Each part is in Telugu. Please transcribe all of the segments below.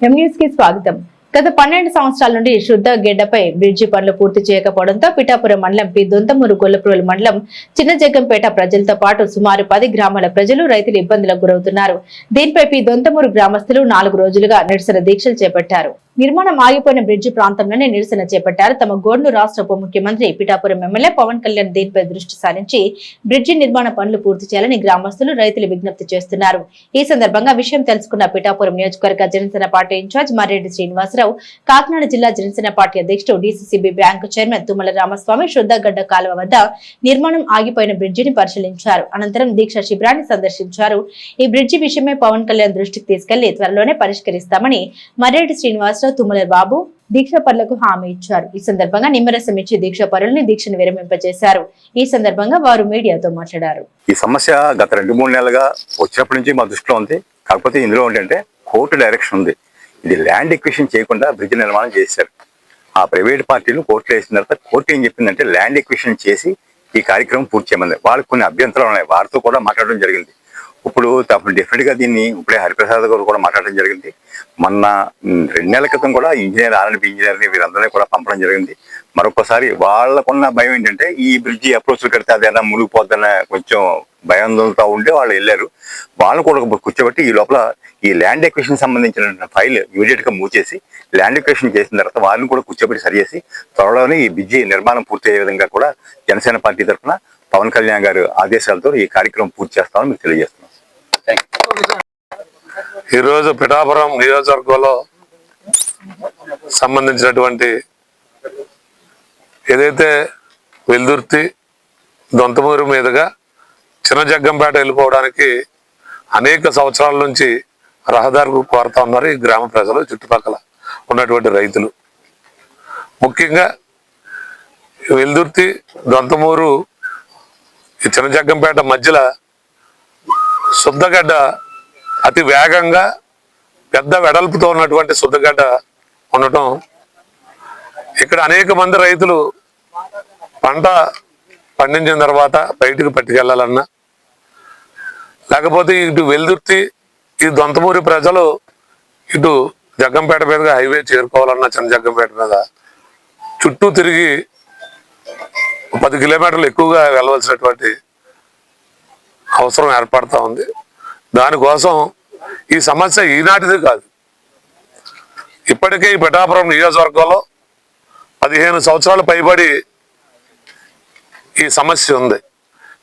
ఎం న్యూస్కి స్వాగతం గత పన్నెండు సంవత్సరాల నుండి శుద్ధ గెడ్డపై బ్రిడ్జి పనులు పూర్తి చేయకపోవడంతో పిఠాపురం మండలం పి. దొంతమూరు గొల్లపురం మండలం చిన్న జగ్గంపేట ప్రజలతో పాటు సుమారు పది గ్రామాల ప్రజలు రైతులు ఇబ్బందులకు గురవుతున్నారు. దీనిపై పి. దొంతమూరు గ్రామస్తులు నాలుగు రోజులుగా నిరసన దీక్షలు చేపట్టారు. నిర్మాణం ఆగిపోయిన బ్రిడ్జి ప్రాంతంలోనే నిరసన చేపట్టారు. తమ గోండు రాష్ట్ర ఉప ముఖ్యమంత్రి పిఠాపురం ఎమ్మెల్యే పవన్ కళ్యాణ్ దీనిపై దృష్టి సారించి బ్రిడ్జి నిర్మాణ పనులు పూర్తి చేయాలని గ్రామస్తులు రైతులు విజ్ఞప్తి చేస్తున్నారు. ఈ సందర్భంగా విషయం తెలుసుకున్న పిఠాపురం నియోజకవర్గ జనసేన పార్టీ ఇన్ఛార్జ్ మర్రెడ్డి శ్రీనివాసరావు కాకినాడ జిల్లా జనసేన పార్టీ అధ్యక్షుడు DCCB bank chairman Tummala Ramaswamy Suddagadda కాలువ వద్ద నిర్మాణం ఆగిపోయిన బ్రిడ్జిని పరిశీలించారు. అనంతరం దీక్ష శిబిరాన్ని సందర్శించారు. ఈ బ్రిడ్జి విషయమై పవన్ కళ్యాణ్ దృష్టికి తీసుకెళ్ళి త్వరలోనే పరిష్కరిస్తామని మర్రెడ్డి శ్రీనివాసరావు తుమ్మల బాబు దీక్ష పరులకు హామీ ఇచ్చారు. ఈ సందర్భంగా నిమ్మరసం ఇచ్చి దీక్షపరులని దీక్షను విరమింపజేశారు ఈ సందర్భంగా వారు మీడియాతో మాట్లాడారు. ఈ సమస్య గత రెండు మూడు నెలలుగా వచ్చినప్పటి నుంచి మా దృష్టిలో ఉంది. కాకపోతే ఇందులో ఏంటంటే కోర్టు డైరెక్షన్ ఉంది. ఇది ల్యాండ్ ఎక్విషన్ చేయకుండా బ్రిడ్జ్ నిర్మాణం చేశారు. ఆ ప్రైవేట్ పార్టీలు కోర్టులో వేసిన తర్వాత కోర్టు ఏం చెప్పిందంటే ల్యాండ్ ఎక్విషన్ చేసి ఈ కార్యక్రమం పూర్తి చేయమంది వాళ్ళకి కొన్ని అభ్యంతరాలు ఉన్నాయి. వారితో కూడా మాట్లాడడం జరిగింది. ఇప్పుడు తప్పుడు డెఫినెట్ దీన్ని ఇప్పుడే హరిప్రసాద్ గారు కూడా మాట్లాడడం జరిగింది. మొన్న రెండు నెలల క్రితం కూడా ఇంజనీర్ ఆర్ఎండ్బి ఇంజనీర్ని వీరందరినీ కూడా పంపడం జరిగింది. మరొకసారి వాళ్ళకున్న భయం ఏంటంటే ఈ బ్రిడ్జి అప్రోచ్ కడితే అది ఎలా మునిగిపోద్దన్న కొంచెం భయాందోళనతో ఉంటే వాళ్ళు వెళ్ళారు. వాళ్ళు కూడా కూర్చోబెట్టి ఈ లోపల ఈ ల్యాండ్ ఎక్వేషన్ సంబంధించిన ఫైల్ ఇమీడియట్గా మూవ్ చేసి ల్యాండ్ ఎక్వేషన్ చేసిన తర్వాత వాళ్ళని కూడా కూర్చోబెట్టి సరి చేసి త్వరలోనే ఈ బ్రిడ్జి నిర్మాణం పూర్తి అయ్యే విధంగా కూడా జనసేన పార్టీ తరఫున పవన్ కళ్యాణ్ గారు ఆదేశాలతో ఈ కార్యక్రమం పూర్తి చేస్తామని మీకు తెలియజేస్తున్నాం. ఈరోజు పిఠాపురం నియోజకవర్గంలో సంబంధించినటువంటి ఏదైతే వెల్దుర్తి దొంతమూరు మీదుగా చిన్న జగ్గంపేట వెళ్ళిపోవడానికి అనేక సంవత్సరాల నుంచి రహదారులు కోరుతా ఉన్నారు ఈ గ్రామ ప్రజలు చుట్టుపక్కల ఉన్నటువంటి రైతులు. ముఖ్యంగా ఈ వెల్దుర్తి దొంతమూరు ఈ చిన్న జగ్గంపేట మధ్యలో శుద్ధగడ్డ అతి వేగంగా పెద్ద వెడల్పుతో ఉన్నటువంటి శుద్ధగడ్డ ఉండటం ఇక్కడ అనేక మంది రైతులు పంట పండించిన తర్వాత బయటకు పట్టుకెళ్ళాలన్నా లేకపోతే ఇటు వెల్దుర్తి ఈ దొంతమూరి ప్రజలు ఇటు జగ్గంపేట మీదుగా హైవే చేరుకోవాలన్నా చిన్న జగ్గంపేట మీద చుట్టూ తిరిగి పది కిలోమీటర్లు ఎక్కువగా వెళ్ళవలసినటువంటి అవసరం ఏర్పడతా ఉంది. దానికోసం ఈ సమస్య ఈనాటిది కాదు. ఇప్పటికే ఈ పిఠాపురం నియోజకవర్గంలో పదిహేను సంవత్సరాలు పైబడి ఈ సమస్య ఉంది.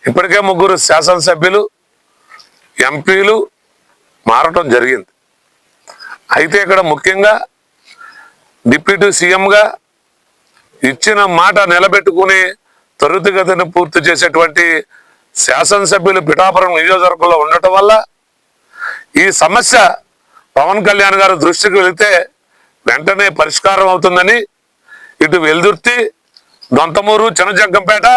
ఇప్పటికే ముగ్గురు శాసనసభ్యులు ఎంపీలు మారటం జరిగింది. అయితే ఇక్కడ ముఖ్యంగా డిప్యూటీ సీఎంగా ఇచ్చిన మాట నిలబెట్టుకుని త్వరితగతిని పూర్తి చేసేటువంటి శాసనసభ్యులు పిఠాపురం నియోజకవర్గంలో ఉండటం వల్ల ఈ సమస్య పవన్ కళ్యాణ్ గారి దృష్టికి వెళితే వెంటనే పరిష్కారం అవుతుందని ఇటు వెల్దుర్తి దొంతమూరు చిన్నజంకంపేట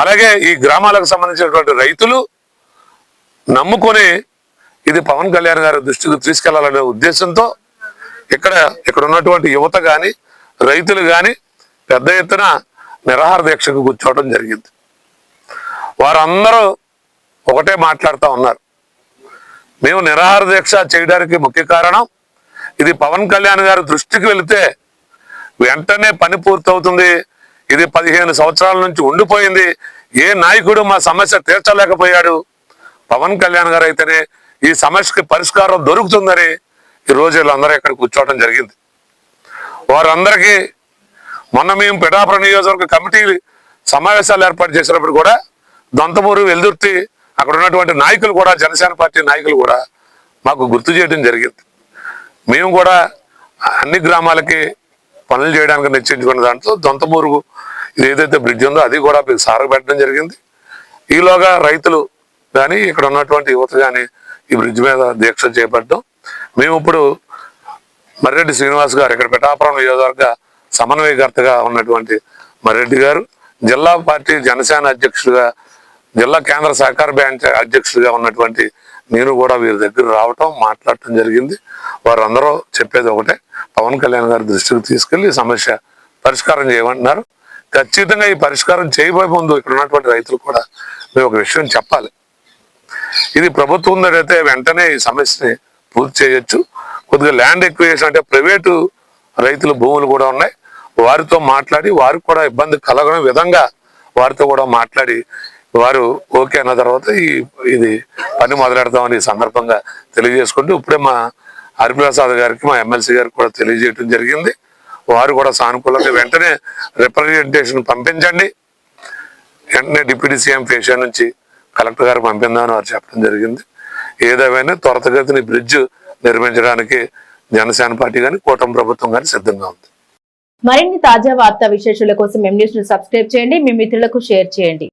అలాగే ఈ గ్రామాలకు సంబంధించినటువంటి రైతులు నమ్ముకొని ఇది పవన్ కళ్యాణ్ గారి దృష్టికి తీసుకెళ్ళాలనే ఉద్దేశంతో ఇక్కడ ఇక్కడ ఉన్నటువంటి యువత కానీ రైతులు కానీ పెద్ద ఎత్తున నిరాహార దీక్షకు కూర్చోవడం జరిగింది. వారందరూ ఒకటే మాట్లాడుతూ ఉన్నారు. మేము నిరాహార దీక్ష చేయడానికి ముఖ్య కారణం ఇది పవన్ కళ్యాణ్ గారి దృష్టికి వెళితే వెంటనే పని పూర్తవుతుంది ఇది పదిహేను సంవత్సరాల నుంచి ఉండిపోయింది. ఏ నాయకుడు మా సమస్య తీర్చలేకపోయాడు. పవన్ కళ్యాణ్ గారు అయితేనే ఈ సమస్యకి పరిష్కారం దొరుకుతుందని ఈ వీళ్ళందరూ ఇక్కడ కూర్చోవడం జరిగింది. వారందరికీ మొన్న మేము పిఠాపుర నియోజకవర్గ కమిటీ సమావేశాలు ఏర్పాటు చేసినప్పుడు కూడా దొంతమూరు వెల్దుర్తి అక్కడ ఉన్నటువంటి నాయకులు కూడా జనసేన పార్టీ నాయకులు కూడా మాకు గుర్తు చేయడం జరిగింది. మేము కూడా అన్ని గ్రామాలకి పనులు చేయడానికి నిశ్చయించుకున్న దాంట్లో దొంతమూరుగు ఇది ఏదైతే బ్రిడ్జ్ ఉందో అది కూడా సారకు సారబెట్టడం జరిగింది. ఈలోగా రైతులు కానీ ఇక్కడ ఉన్నటువంటి యువత కానీ ఈ బ్రిడ్జ్ మీద దీక్ష చేపట్టడం. మేము ఇప్పుడు మర్రెడ్డి శ్రీనివాస్ గారు ఇక్కడ పిఠాపురం నియోజకవర్గ సమన్వయకర్తగా ఉన్నటువంటి మర్రెడ్డి గారు జిల్లా పార్టీ జనసేన అధ్యక్షుడిగా జిల్లా కేంద్ర సహకార బ్యాంక్ అధ్యక్షుడిగా ఉన్నటువంటి నేను కూడా వీరి దగ్గర రావటం మాట్లాడటం జరిగింది. వారందరూ చెప్పేది ఒకటే పవన్ కళ్యాణ్ గారి దృష్టికి తీసుకెళ్ళి సమస్య పరిష్కారం చేయమంటున్నారు. ఖచ్చితంగా ఈ పరిష్కారం చేయబోయే ముందు ఇక్కడ ఉన్నటువంటి రైతులు కూడా మేము ఒక విషయం చెప్పాలి. ఇది ప్రభుత్వం దగ్గరైతే వెంటనే ఈ సమస్యని పూర్తి చేయొచ్చు. కొద్దిగా ల్యాండ్ ఎక్విజేషన్ అంటే ప్రైవేటు రైతుల భూములు కూడా ఉన్నాయి. వారితో మాట్లాడి వారికి కూడా ఇబ్బంది కలగని విధంగా వారితో కూడా మాట్లాడి వారు ఓకే అన్న తర్వాత ఈ ఇది పని మొదలెడతామని సందర్భంగా తెలియజేసుకుంటూ ఇప్పుడే మా హరిప్రసాద్ గారికి మా ఎమ్మెల్సీ గారికి కూడా తెలియజేయడం జరిగింది. వారు కూడా సానుకూలంగా వెంటనే రిప్రజెంటేషన్ పంపించండి. వెంటనే డిప్యూటీ సీఎం ఫేషియా నుంచి కలెక్టర్ గారు పంపిందామని వారు చెప్పడం జరిగింది. ఏదేమైనా త్వరతగతిని బ్రిడ్జ్ నిర్మించడానికి జనసేన పార్టీ కానీ కూటమి ప్రభుత్వం కానీ సిద్ధంగా ఉంది. మరిన్ని తాజా వార్తా విశేషాల కోసం ఎం న్యూస్ సబ్స్క్రైబ్ చేయండి. మీ మిత్రులకు షేర్ చేయండి.